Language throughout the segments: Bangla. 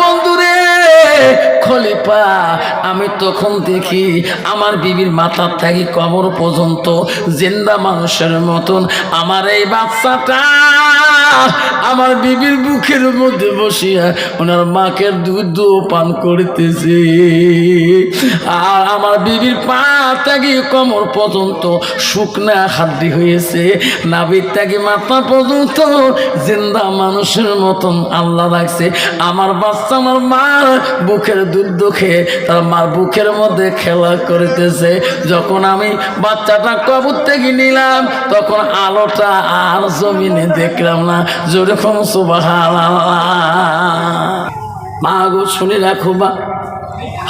বন্ধুরে, খলিফা, আমি তখন দেখি আমার বিবির মাথার থাকি কবর পর্যন্ত জিন্দা মানুষের মতন। আমার এই বাচ্চাটা আমার বিবির বুকের মধ্যে বসিয়া ওনার মাকে দুধ পান করতেছে। আর আমার বিবির পা থেকে কমর পর্যন্ত শুকনা হাড্ডি হয়েছে নাবির থেকে মাথা পর্যন্ত জিন্দা মানুষের মতন আল্লাহ রাখছে। আমার বাচ্চা, আমার মার বুকের দুধ খেয়ে তার মার বুকের মধ্যে খেলা করিতেছে। যখন আমি বাচ্চাটা কবর থেকে নিলাম, তখন আলোটা আর জমিনে দেখলাম না। যেরকম সুবাহ মা গো শুনে রাখো বা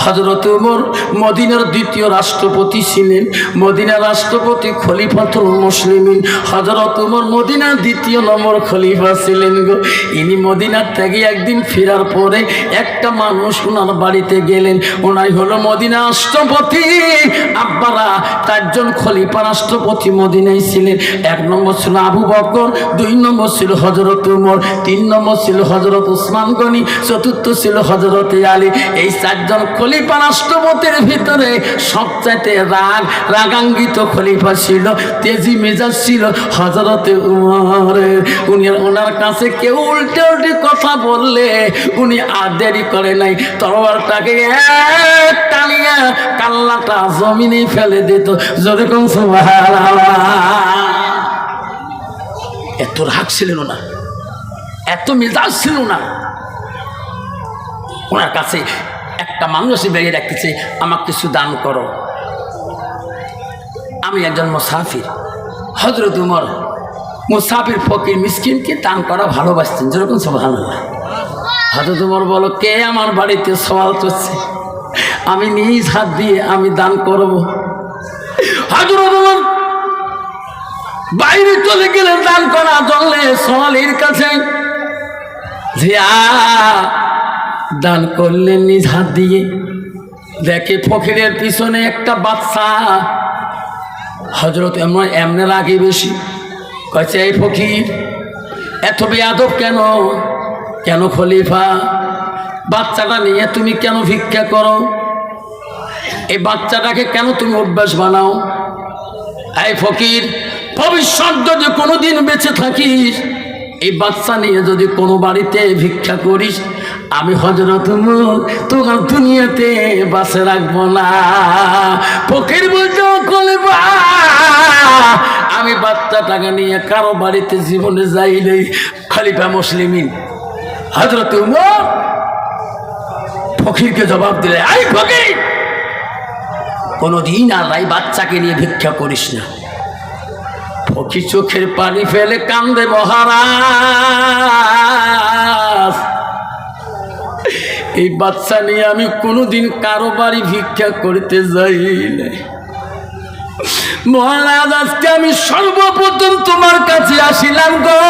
হজরত উমর মদিনার দ্বিতীয় রাষ্ট্রপতি ছিলেন। মদিনার রাষ্ট্রপতি খলিফাতুল মুসলিমিন। হজরত উমর মদিনার দ্বিতীয় নম্বর খলিফা ছিলেন গো। ইনি মদিনার থেকে একদিন ফেরার পরে একটা মানুষ ওনার বাড়িতে গেলেন। ওনাই হলো মদিনা রাষ্ট্রপতি। আব্বারা চারজন খলিফা রাষ্ট্রপতি মদিনায় ছিলেন। এক নম্বর ছিল আবু বকর, দুই নম্বর ছিল হজরত উমর তিন নম্বর ছিল হজরত উসমান গনি, চতুর্থ ছিল হজরত আলী। এই চারজন খলিফা রাষ্ট্রপতির ভিতরে সবচাইতে রাগ রাগাঙ্গিত খলিফা ছিল, তেজি মেজাজ ছিল হজরতে উমরের। উনি ওনার কাছে কেউ উল্টে উল্টে কথা বললে উনি আর দেরি করে নাই, তরবারটাকে এক টানিয়া কাল্লাটা জমিনে ফেলে দিত। যেরকম এত রাগ ছিলেন না, এত মেজাজ ছিল না। ওনার কাছে একটা মানুষ বেরিয়ে রাখতেছে আমাকে কিছু দান করো। আমি একজন মুসাফির। হজরত উমর মুসাফির ফকির মিসকিনকে দান করা ভালোবাসতেন, যেরকম সবান হজরত উমর বলো কে আমার বাড়িতে সওয়াল করছে? আমি নিজ হাত দিয়ে আমি দান করব। হজরত উমর বাইরে চলে গেলে দান করা চললে সোয়ালির কাছে। যে আ দান করলেন নিজ হাত দিয়ে। দেখে ফকিরের পিছনে একটা বাচ্চা। হজরত এমন এমনে লাগে বেশি। কয়েছে এই ফকির, এত বেয়াদব কেন? কেন খলিফা? বাচ্চাটা নিয়ে তুমি কেন ভিক্ষা করো? এই বাচ্চাটাকে কেন তুমি অভ্যাস বানাও? এই ফকির, ভবিষ্যৎ যদি কোনোদিন বেঁচে থাকিস, এই বাচ্চা নিয়ে যদি কোনো বাড়িতে ভিক্ষা করিস আমি হজরত তোমার দুনিয়াতে বাসে রাখব না। ফকির বলছো কলিবা আমি বাচ্চাটাকে নিয়ে কারও বাড়িতে জীবনে যাই নেই, খালিফা মুসলিমিন। হজরত উমর ফকিরকে জবাব দিলে, আই ফকির, কোনোদিন আর এই বাচ্চাকে নিয়ে ভিক্ষা করিস না। ফকি চোখের পানি ফেলে কান্দে মহারাজ। এই বাচ্চা নিয়ে আমি কোনোদিন কারও বাড়ি ভিক্ষা করতে যাই মহারাজ, আজকে আমি সর্বপ্রথম তোমার কাছে আসিলাম গো।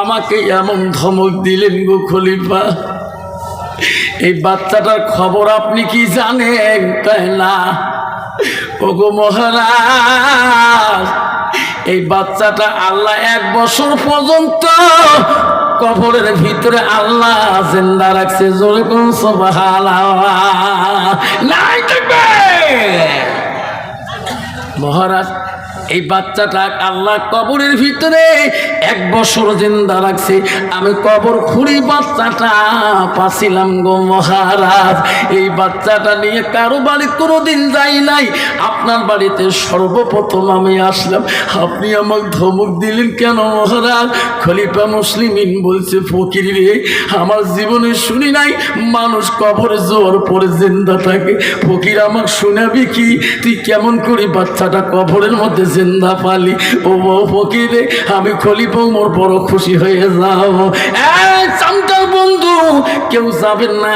আমাকে এমন ধমক দিলেন গো খলিফা। এই বাচ্চাটার খবর আপনি কি জানেন? তাই না? ওগো মহারাজ এই বাচ্চাটা আল্লাহ এক বছর পর্যন্ত কবরের ভিতরে আল্লাহ জিন্দা রাখছে। জোরে কোন মহারাজ এই বাচ্চাটা আল্লাহ কবরের ভিতরে এক বছর জিন্দা রাখছে। আমি কবর খুঁড়ি বাচ্চাটা পাছিলাম গো মহারাজ। এই বাচ্চাটা নিয়ে কারও বাড়ি কোনোদিন যাই নাই। আপনার বাড়িতে সর্বপ্রথম আমি আসলাম। আপনি আমাকে ধমক দিলেন কেন মহারাজ? খলিফা মুসলিমিন বলছে, ফকির রে, আমার জীবনে শুনি নাই মানুষ কবরে জোর পরে জিন্দা থাকে। ফকির আমাকে শোনাবি কি? তুই কেমন করি বাচ্চাটা কবরের মধ্যে জিন্দা পালি। ও ফকিরে, আমি খলিফা, মোর বড় খুশি হয়ে এই চামটার বন্ধু, কেউ যাবেন না।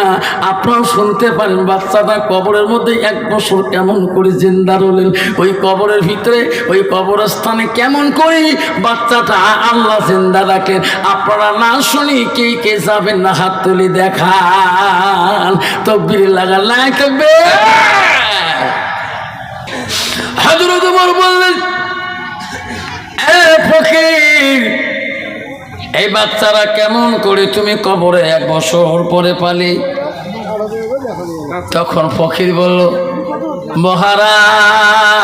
আপনারাও শুনতে পারেন বাচ্চাটা কবরের মধ্যে এক বছর কেমন করে জিন্দা রলেন। ওই কবরের ভিতরে, ওই কবরস্থানে কেমন করে বাচ্চাটা আল্লাহ জিন্দা রাখেন। আপনারা না শুনি কে কে যাবেন না হাত তুলি দেখান। তকবির লাগা লাগবে হজরত উমর বললেন এই বাচ্চারা কেমন করে তুমি কবরে এক বছর পরে পালি? তখন ফকির বলল, মহারাজ,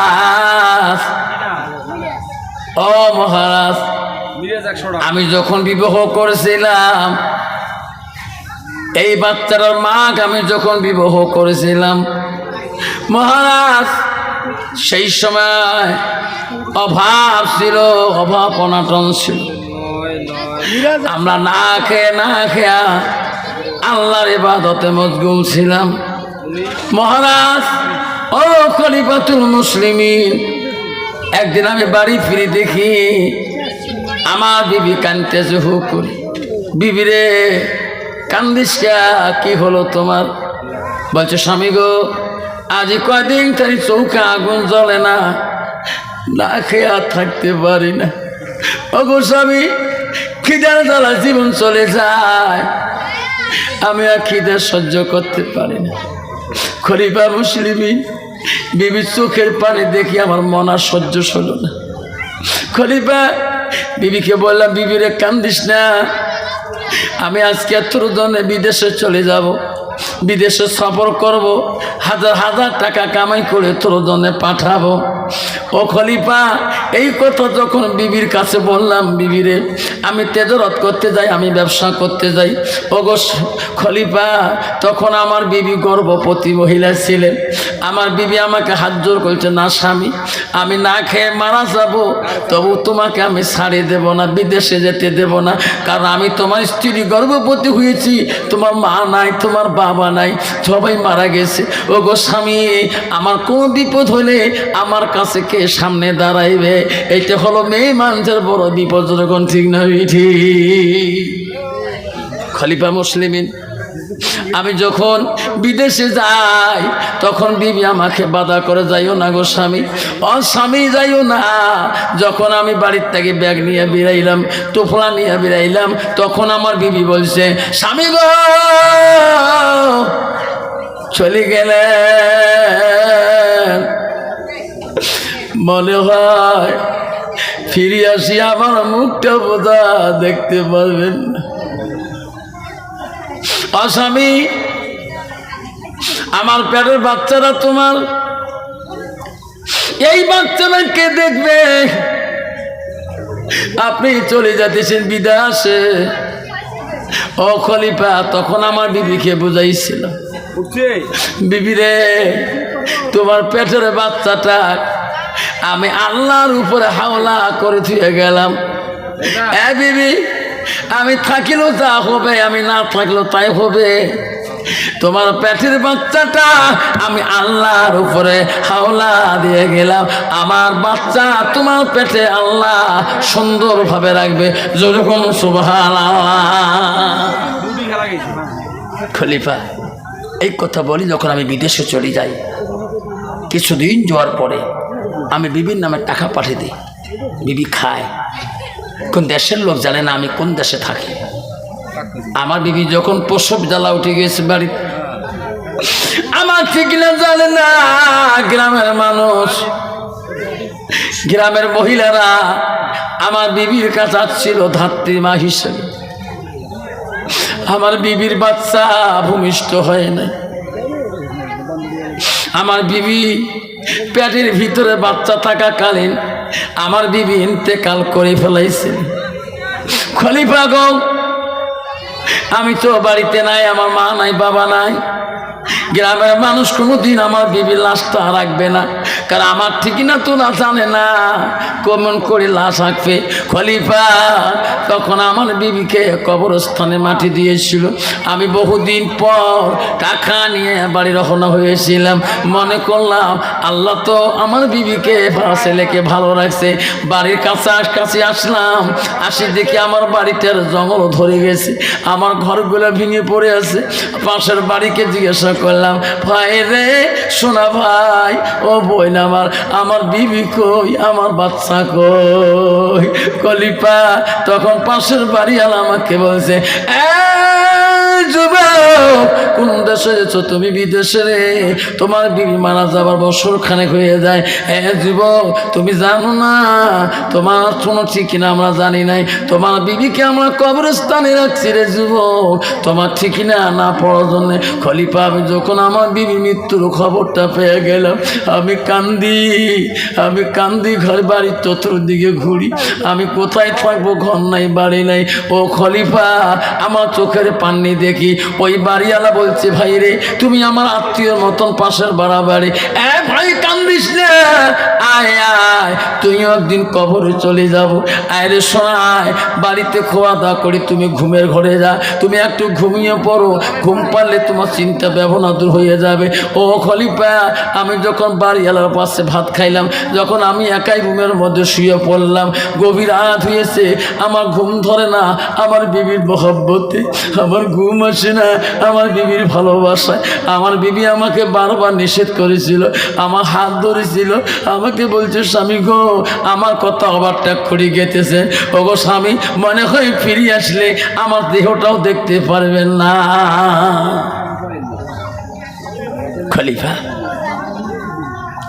ও মহারাজ, আমি যখন বিবাহ করেছিলাম, এই বাচ্চাটার মাকে আমি যখন বিবাহ করেছিলাম, মহারাজ সেই সময় অভাব ছিল, অভাব অনাটন ছিল। আমরা না খেয়ে, না খেয়া আল্লাহর ইবাদতে মজগুল ছিলাম। মহারাজ, ও খলিফাতুল মুসলিমিন, একদিন আমি বাড়ি ফিরে দেখি আমার বিবি কানতেছে হু করে। বিবি রে, কান্দিস? কি হলো তোমার? বলছে, স্বামী গো আজ কয়দিন তাই চৌকা আগুন জ্বলে না না খেয়ে আর থাকতে পারি না। ও গো স্বামী, খিদার জ্বালা জীবন চলে যায়। আমি আর খিদে সহ্য করতে পারি না। খরিফা মুসলিমিন বিবি চোখের পানি দেখি আমার মন আর সহ্য সল না। খলিফা বিবিকে বললাম, বিবিরে কান্দিস না আমি আজকে ত্রুদনে বিদেশে চলে যাব, বিদেশে সফর করব, হাজার হাজার টাকা কামাই করে তোর পাঠাবো। ও খলিফা, এই কথা যখন বিবির কাছে বললাম, বিবিরে, আমি তেজরত করতে যাই, আমি ব্যবসা করতে যাই। ও গো খলিফা, তখন আমার বিবি গর্ভবতী মহিলা ছিলেন। আমার বিবি আমাকে হাত জোর করছে, না স্বামী, আমি না খেয়ে মারা যাব, তবু তোমাকে আমি ছাড়িয়ে দেব না, বিদেশে যেতে দেব না, কারণ আমি তোমার স্ত্রী গর্ভবতী হয়েছি, তোমার মা নাই, তোমার বাবা নাই, সবাই মারা গেছে। ও গো স্বামী, আমার কোনো বিপদ হলে আমার কাছে কে সামনে দাঁড়াইবে, এইটা হলো মেয়ে মানুষের বড় বিপদ যখন ঠিক না ঠিক। খলিফা মুসলিমিন, আমি যখন বিদেশে যাই, তখন বিবি আমাকে বাধা করে, যাইও না গো স্বামী। ও স্বামী, যাইও না। যখন আমি বাড়ির থেকে ব্যাগ নিয়ে বেরাইলাম, তোফলা নিয়ে বেরাইলাম, তখন আমার বিবি বলছে, স্বামী গো, চলে গেলেন। মনে হয় ফিরে আসি আমার মুখটা বোধা দেখতে পারবেন অস্বামী আমার পেটের বাচ্চারা তোমার। এই বাচ্চারা কে দেখবে? আপনি চলে যাচ্ছেন বিদেশে। ও খলিফা তখন আমার বিবিকে বুঝাইছিল বিবি রে তোমার পেটের বাচ্চাটা আমি আল্লাহর উপরে হাওলা করে থুয়ে গেলাম। বিবি, আমি থাকিলেও তা হবে, আমি না থাকলেও তাই হবে। তোমার পেটের বাচ্চাটা আমি আল্লাহর উপরে হাওলা দিয়ে গেলাম। আমার বাচ্চা তোমার পেটে আল্লাহ সুন্দরভাবে রাখবে। যেরকম সুবহান খলিফা, এই কথা বলি যখন আমি বিদেশে চলে যাই, কিছুদিন যাওয়ার পরে আমি বিবির নামে টাকা পাঠিয়ে দিই। বিবি খায়। কোন দেশের লোক জানে না আমি কোন দেশে থাকি। আমার বিবি যখন প্রসব জ্বালা উঠে গেছে বাড়ি আমার ঠিক না জানে না গ্রামের মানুষ, গ্রামের মহিলারা আমার বিবির কাছে ছিল ধাত্রী মা হিসেবে। আমার বিবির বাচ্চা ভূমিষ্ঠ হয় না আমার বিবি পেটের ভিতরে বাচ্চা থাকাকালীন আমার বিবি ইন্তেকাল করে ফেলাইছে। খলিফা গো আমি তো বাড়িতে নাই, আমার মা নাই, বাবা নাই। গ্রামের মানুষ কোনোদিন আমার বিবির লাশটা রাখবে না। কারণ আমার ঠিকই না তো না জানে না। কেমন করে লাশ রাখবে? খলিফা তখন আমার বিবিকে কবরস্থানে মাটি দিয়েছিল। আমি বহুদিন পর টাকা নিয়ে বাড়ি রওনা হয়েছিলাম। মনে করলাম, আল্লাহ তো আমার বিবিকে ছেলেকে ভালো রাখছে। বাড়ির কাছে কাছে আসলাম, আসি দেখি আমার বাড়িটার জঙ্গল ধরে গেছে। আমার ঘরগুলো ভেঙে পড়ে আছে। পাশের বাড়িকে জিজ্ঞাসা করলাম, ভাই রে সোনা ভাই, ও বই আমার আমার বিবি কই, আমার বাচ্চা কই? কলিপা তখন পাশের বাড়ি আল আমাকে বলছে "এই যেছ তুমি বিদেশে রে? তোমার বিবি মারা যাবার বছর খানেক হয়ে যায়। এ যুবক, তুমি জানো না, তোমার কোনো কিনা আমরা জানি নাই। তোমার বিবিকে আমরা কবরস্থানে রাখছি রে যুবক। তোমার ঠিক না না পড়ার জন্য খলিফা, আমি যখন আমার বিবি মৃত্যুর খবরটা পেয়ে গেলাম, আমি কান্দি আমি কান্দি ঘর বাড়ির চতুর্দিকে ঘুরি। আমি কোথায় থাকব, ঘর নাই, বাড়ি নাই। ও খলিফা, আমার চোখের পান্নি দেখি। ওই বাড়িওয়ালা বলছে, ভাই রে তুমি আমার আত্মীয়র মতন পাশের বাড়া বাড়ি এ ভাই, কান্দিস আয় আয়, তুইও একদিন কবরে চলে যাব। আয় রে শোনায় বাড়িতে খোয়া দাওয়া করি, তুমি ঘুমের ঘরে যা। তুমি একটু ঘুমিয়ে পড়ো, ঘুম পারলে তোমার চিন্তা, ব্যবনা দূর হয়ে যাবে। ও খলিফা, আমি যখন বাড়িওয়ালার পাশে ভাত খাইলাম, যখন আমি একাই রুমের মধ্যে শুয়ে পড়লাম, গভীর রাত হয়েছে। আমার ঘুম ধরে না, আমার বিবির মহব্বতে। আমার ঘুম আসে না, আমার বিবির ভালোবাসায়। আমার বিবি আমাকে বারবার নিষেধ করেছিল, আমার হাত ধরেছিল। আমাকে বলছে, স্বামী গো, আমার কথা ওভারটেক করে গেতেছে। গো স্বামী, মনে হয় ফিরে আসলে আমার দেহটাও দেখতে পারবেন না। খলিফা,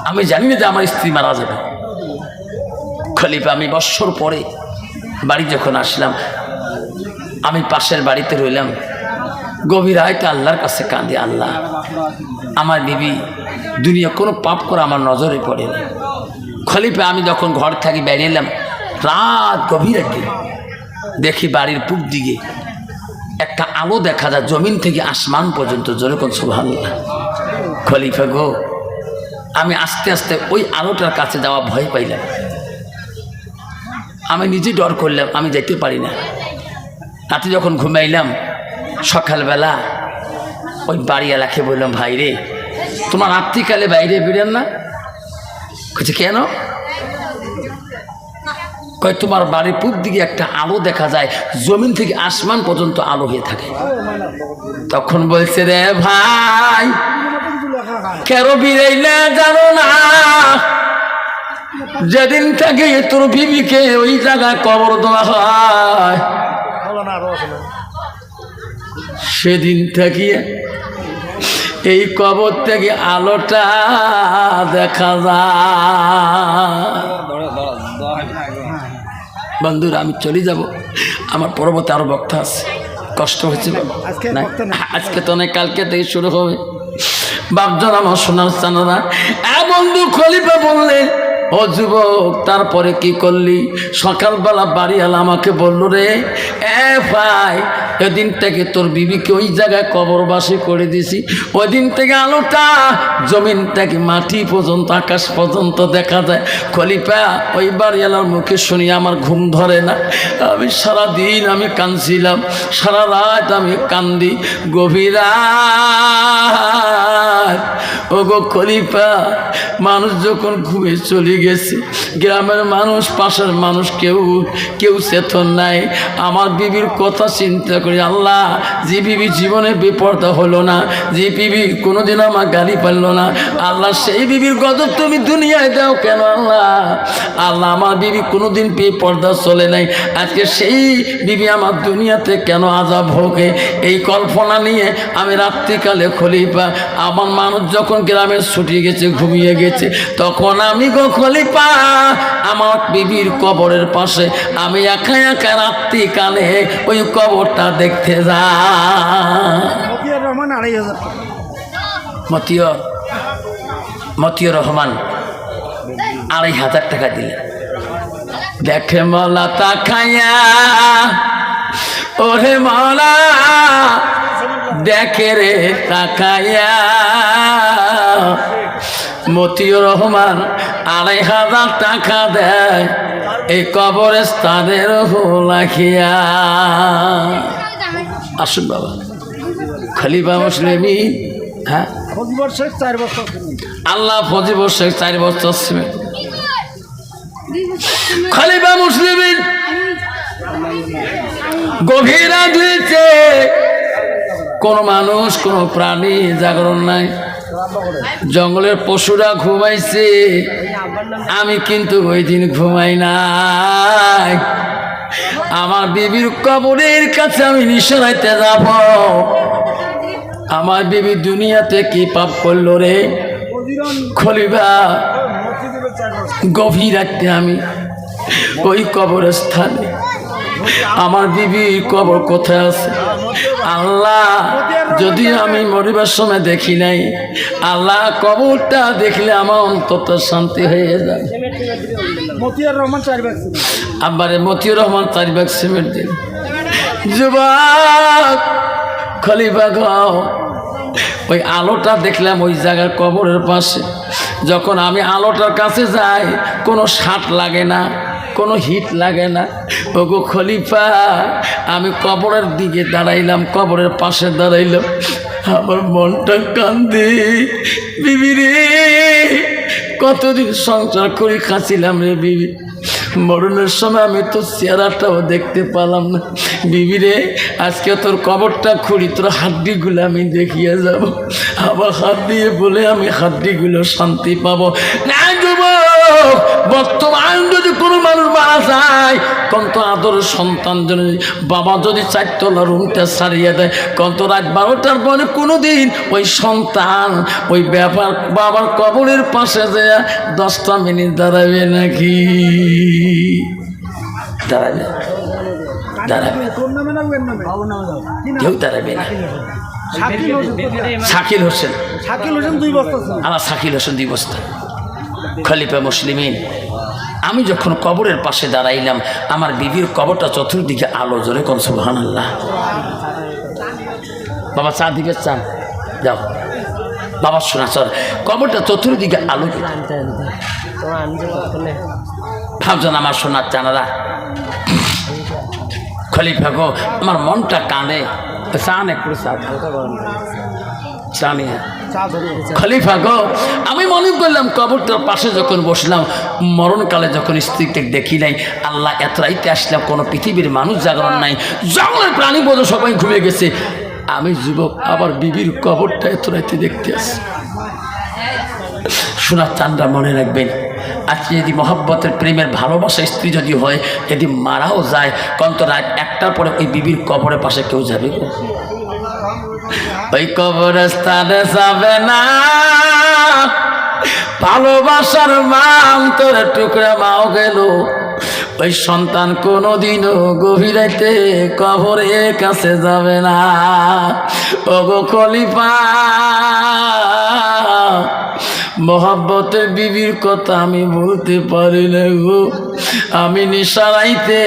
আমি জানি না যে আমার স্ত্রী মারা যাবে। খলিফা, আমি বৎসর পরে বাড়ি যখন আসলাম, আমি পাশের বাড়িতে রইলাম। গভীর আয়তে আল্লাহর কাছে কাঁদে আল্লাহ। আমার বিবি, দুনিয়া কোনো পাপ করে আমার নজরে পড়ে না। খলিফা, আমি যখন ঘর থাকি বেরিয়ে এলাম, রাত গভীর একদিন দেখি বাড়ির পূব দিকে একটা আলো দেখা যায়, জমিন থেকে আসমান পর্যন্ত। যেরকম সুভাল্লা খলিফা গো, আমি আস্তে আস্তে ওই আলোটার কাছে যাওয়া ভয় পাইলাম। আমি নিজে ডর করলাম, আমি যেতে পারি না। রাতে যখন ঘুমাইলাম সকালবেলা ওই বাড়িওয়ালাকে বললাম, ভাই রে, তোমার রাত্রিকালে বাইরে বেরেন না? বলছে কেন? কয়, তোমার বাড়ির পূব দিকে একটা আলো দেখা যায়, জমিন থেকে আসমান পর্যন্ত আলো হয়ে থাকে। তখন বলছে, রে ভাই, কেন বিরাইলে জানো না? যেদিন থেকে তোর বিবিকে ওই জায়গায় কবর দেওয়া হয় সেদিন থেকে এই কবর থেকে আলোটা দেখা যায়। বন্ধুরা আমি চলে যাব। আমার পরবর্তী আরও বক্তা আছে। কষ্ট হয়েছিল আজকে না? আজকে তো অনেক কালকে থেকে শুরু হবে। বাপজন আমার সোনার চানারা। এ বন্ধু খলিফা বললে ও যুবক, তারপরে কি করলি? সকালবেলা বাড়িওয়ালা আমাকে বলল, রে, এ ভাই, এদিন থেকে তোর বিবিকে ওই জায়গায় কবরবাসী করে দিছি। ওই দিন থেকে আলোটা জমিন থেকে মাটি পর্যন্ত, আকাশ পর্যন্ত দেখা যায়। খলিফা, ওই বাড়িওয়ালার মুখে শুনি আমার ঘুম ধরে না। আমি সারা দিন আমি কাঁদছিলাম, সারা রাত আমি কান্দি। গভীর রাত ও গো খলিফা, মানুষ যখন ঘুমে চলে গেছে, গ্রামের মানুষ, পাশের মানুষ কেউ কেউ চেতন নাই। আমার বিবির কথা চিন্তা করি, আল্লাহ, যে বিবি জীবনে বিপর্দা হলো না, যে বিবি কোনোদিন আমার গালি পারল না, আল্লাহ, সেই বিবির গজব তুমি দুনিয়ায় দাও কেন, আল্লাহ? আল্লাহ, আমার বিবি কোনোদিন বেপর্দা চলে নাই। আজকে সেই বিবি আমার দুনিয়াতে কেন আজাব হোক? এই কল্পনা নিয়ে আমি রাত্রিকালে খলিফা, আমার মানুষ যখন গ্রামে ছুটি গেছে ঘুমিয়ে গেছে তখন আমি গো খলিফা আমার বিবির কবরের পাশে আমি একা একা রাত্রি কালে ওই কবরটা দেখতে যা রহমান আড়াই হাজার। মতিয়র মতিয়র রহমান আড়াই হাজার টাকা দিলেন দেখে মলা তাকাইয়া ওরে মলা দেখে রে তাকাইয়া। মতিউর রহমান আড়াই হাজার টাকা দেয় এই কবরস্থানের লাখিয়া আসুন বাবা খলিফা মুসলিমি হ্যাঁ? ফজবর আল্লাহ ফজিব শেখ চার বছর ছিলেন। খলিফা মুসলিমিন গভীর রাত হয়েছে কোন মানুষ, কোন প্রাণী জাগরণ নাই। জঙ্গলের পশুরা ঘুমাইছে। আমি কিন্তু ওই দিন ঘুমাই নাই। আমার বিবির কবরের কাছে আমি নিশানাইতে যাব। আমার বিবি দুনিয়াতে কি পাপ করল রে? খলিবা গভীর রাত্রে আমি ওই কবরস্থানে। আমার বিবির কবর কোথায় আছে? আল্লাহ যদি আমি মরিবার সময় দেখি নাই আল্লাহ কবরটা দেখলে আমার অন্তত শান্তি হয়ে যায়। মতিয়ার রহমান আব্বারে মতিউর রহমান তারিবাগ সিমেন্ট দিন। যুবক খলিফা গাও ওই আলোটা দেখলাম ওই জায়গার কবরের পাশে। যখন আমি আলোটার কাছে যাই কোনো শাট লাগে না। কোনো হিট লাগে না। ওগো খলিফা, আমি কবরের দিকে দাঁড়াইলাম, কবরের পাশে দাঁড়াইলাম। আমার মনটা কান্দি। বিবি রে, কতদিন সংসার করে খাচ্ছিলাম রে বিবি। মরণের সময় আমি তো চেহারাটাও দেখতে পেলাম না। বিবি রে, আজকে তোর কবরটা খুঁড়ি তোর হাড্ডিগুলো আমি দেখিয়ে যাব। আবার হাত দিয়ে বলে আমি হাড্ডিগুলো শান্তি পাবো। না বর্তমান যদি কোনো মানুষ মারা যায় কন্ত আদর সন্তান যদি বাবা যদি চারতলা রুমটা সারিয়ে দেয় কন্ত রাত বারোটার পরে কোনো দিন ওই সন্তান ওই ব্যাপার বাবার কবরের পাশে যে দশটা মিনিট দাঁড়াবে নাকি? দাঁড়াবে। দাঁড়াবে। কেউ দাঁড়াবে না। শাকিল হোসেন। শাকিল হোসেন। দুই বস্তা ছিল শাকিল হোসেন দুই বস্তা। খলিফা মুসলিমিন, আমি যখন কবরের পাশে দাঁড়াইলাম, আমার বিবির কবরটা চতুর্দিকে আলো জোরে কোন সুবহান আল্লাহ বাবা, চা দিবে চান? যাও। বাবা, শোনা, চল। কবরটা চতুর্দিকে আলো ভাবছেন আমার সোনার চানারা খলিফা গো, আমার মনটা কাঁদে। চান একটু, চা। চা নিয়ে খলিফা গো, আমি মনে করলাম কবরটার পাশে যখন বসলাম, মরণকালে যখন স্ত্রীকে দেখি নাই, আল্লাহ এত রাইতে আসলাম, কোনো পৃথিবীর মানুষ জাগরণ নাই। জঙ্গলের প্রাণী বোধ সবাই ঘুমিয়ে গেছে। আমি যুবক, আবার বিবির কবরটা এত রাইতে দেখতে আসি। শোনার চান্দা মনে রাখবেন, আজকে যদি মহব্বতের, প্রেমের ভালোবাসা স্ত্রী যদি হয়, যদি মারাও যায়, কন্ত রাত একটার পরে ওই বিবির কবরের পাশে কেউ যাবে ওই কবরস্থানে যাবে না। ভালোবাসার মান তোর টুকরা মাও গেল। ওই সন্তান কোনোদিনও গভীরাইতে কবরে কাছে যাবে না। ওগো খলিফা মহাব্বতের বিবির কথা আমি বলতে পারি না গো। আমি নিশারাইতে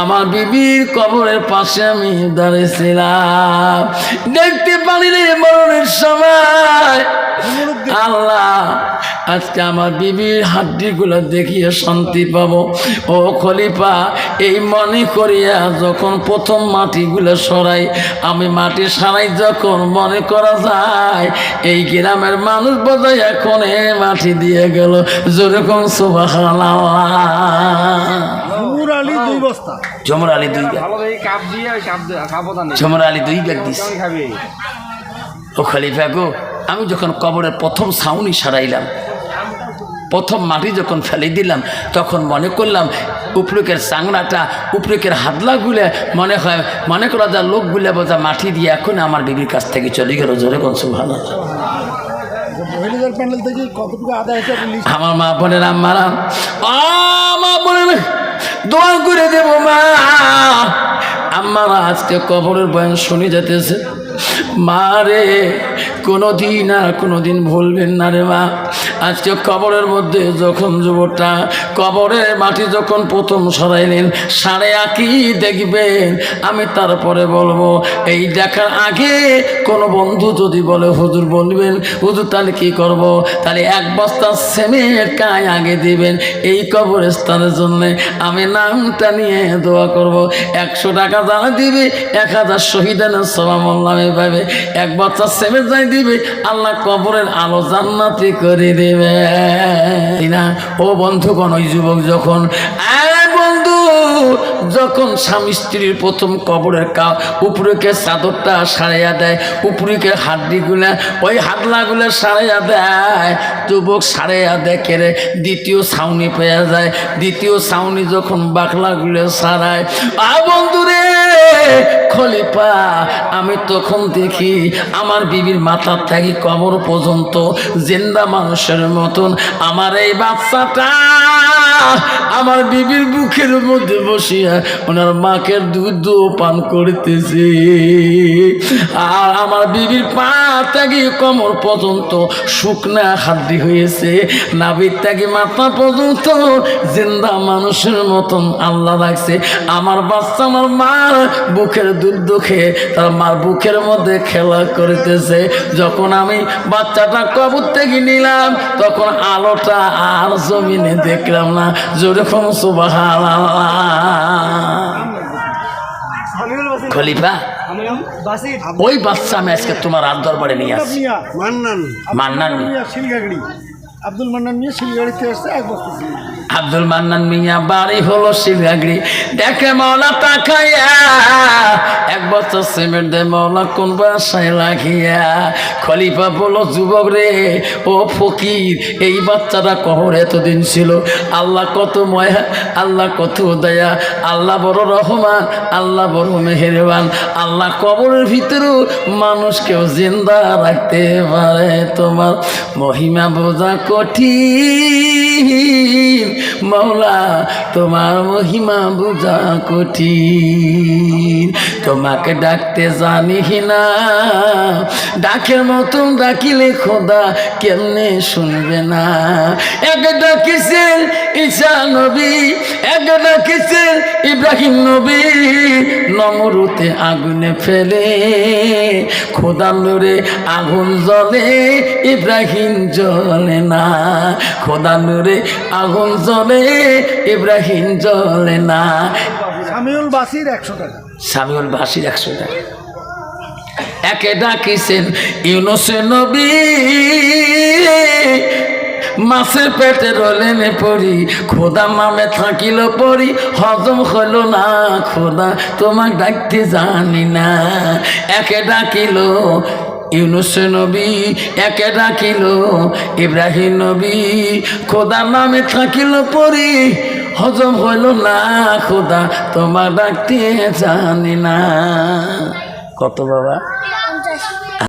আমার বিবির কবরের পাশে আমি দাঁড়িয়েছিলাম। দেখতে পারি রে মরণের সময়। আল্লাহ আজকে আমার বিবির হাড্ডিগুলো দেখিয়ে শান্তি পাবো। ও খলিফা এই মনে করিয়া যখন প্রথম মাটিগুলো সরাই আমি মাটি সারাই যখন মনে করা যায় এই গ্রামের মানুষ বোধহয় এখন এ মাটি দিয়ে গেল। যেরকম সুবাহ দুই ঝমর আলী ঝমর আলী ব্যাগ দিস। ও খলিফা গো আমি যখন কবরের প্রথম সাউনি সারাইলাম প্রথম মাটি যখন ফেলে দিলাম তখন মনে করলাম উপরকের চাংড়াটা উপরকের হাতলাগুলে মনে হয় মনে করা যা লোকগুলো বোঝা মাটি দিয়ে এখন আমার বিবির কাছ থেকে চলে গেল। জোরে কোন ভালো আমার মা বোনের আম্মারা আ, মা বোনের দোয়া করে দেব মা। আম্মারা আজকে কবরের বয়ান শুনে যেতেছে। মা রে কোনো দিন আর কোনো দিন ভুলবেন না রে মা। আজকে কবরের মধ্যে যখন যুবকটা কবরের মাটি যখন প্রথম সরাইলেন, সাড়ে আঁকি দেখবেন। আমি তারপরে বলব, এই দেখার আগে কোনো বন্ধু যদি বলে, হুজুর বলবেন, হুজুর তাহলে কি করব? তাহলে এক বস্তা সেমের কায় আগে দিবেন। এই কবরস্থানের জন্যে আমি নামটা নিয়ে দোয়া করব। একশো টাকা যারা দিবে, এক হাজার শহীদানা সবা মোল্লামে পাবে এক বছর সেবে যাই দিবে, আল্লাহ কবরের আলো জান্নাতি করে দেবে। না? ও বন্ধুগণ, ওই যুবক যখন, আয় বন্ধু যখন স্বামী স্ত্রীর প্রথম কবরের কা উপরেকে চাদরটা সারাইয়া দেয়, উপরেকে হাড্ডিগুলা, ওই হাডলাগুলো সারাইয়া দেয়, যুবক সারাইয়া দেখে রে, দ্বিতীয় ছাউনি পেয়ে যায়। দ্বিতীয় ছাউনি যখন বাকলাগুলো সারায়, আ বন্ধুরে, খলিফা, আমি তখন দেখি আমার বিবির মাথার থাকি কবর পর্যন্ত জেন্দা মানুষের মতন। আমার এই বাচ্চাটা আমার বিবির বুকের মধ্যে বসিয়া ওনার মাকে দুধ পান করতেছে। আর আমার বিবির পা থেকে কমর পর্যন্ত শুকনা হাড্ডি হয়েছে। নাবির থেকে মাথা পর্যন্ত জিন্দা মানুষের মতন আল্লাহ রাখছে। আমার বাচ্চা, আমার মার বুকের দুধ খেয়ে তার মার বুকের মধ্যে খেলা করিতেছে। যখন আমি বাচ্চাটা কবর থেকে নিলাম, তখন আলোটা আর জমিনে দেখলাম না। যেরকম সুবাহ খলিফা ওই বাচ্চা আমি আজকে তোমার আর দরবারে নিয়ে আসছি মান্নান মান্নান। মিয়া আব্দুল মান্নান নিয়ে শিলগাড়িতে আসছে এক বছর। আব্দুল মান্নান মিয়া, বাড়ি হলো শিলগাগড়ি দেখে মৌলা তাকাইয়া, এক বছর সিমেন্ট দে মৌলা কোন বাসায় লাগিয়া, খলিফা বলো যুবক রে, ও ফকির, এই বাচ্চাটা কবর এতদিন ছিল? আল্লাহ কত ময়া, আল্লাহ কত দয়া, আল্লাহ বড় রহমান, আল্লাহ বড় মেহেরবান। আল্লাহ কবরের ভিতরেও মানুষকেও জিন্দা রাখতে পারে তোমার মহিমা বোঝা কঠিন। মৌলা তোমার মহিমা বোঝা কঠিন। তোমাকে ডাকতে জানি না, ডাকের মতন ডাকিলে খোদা কেমনে শুনবে না? এক ডাকিছেন ঈশা নবী, এক ডাকিছেন ইব্রাহিম নবী, নমরুতে আগুনে ফেলে। খোদা নূরে আগুন জ্বলে, ইব্রাহিম জ্বলে না। খোদা নূরে আগুন জ্বলে ইব্রাহিম জ্বলে না। সামিউল বাসির একশো টাকা। সামিউল ভাসির একশো টাকা। একে ডাকিছেন ইউনুসে নবী। মাছের পেটে রলেনে পড়ি খোদা মামে থাকিল পড়ি হজম হলো না খোদা তোমাক ডাকতে জানি না। একে ডাকিল ইউনুস নবী একে ডাকিল, ইব্রাহিম নবী, খোদা নামে থাকিল পরি, হজম হইল না, খোদা তোমার ডাকতে জানি না। কত বাবা?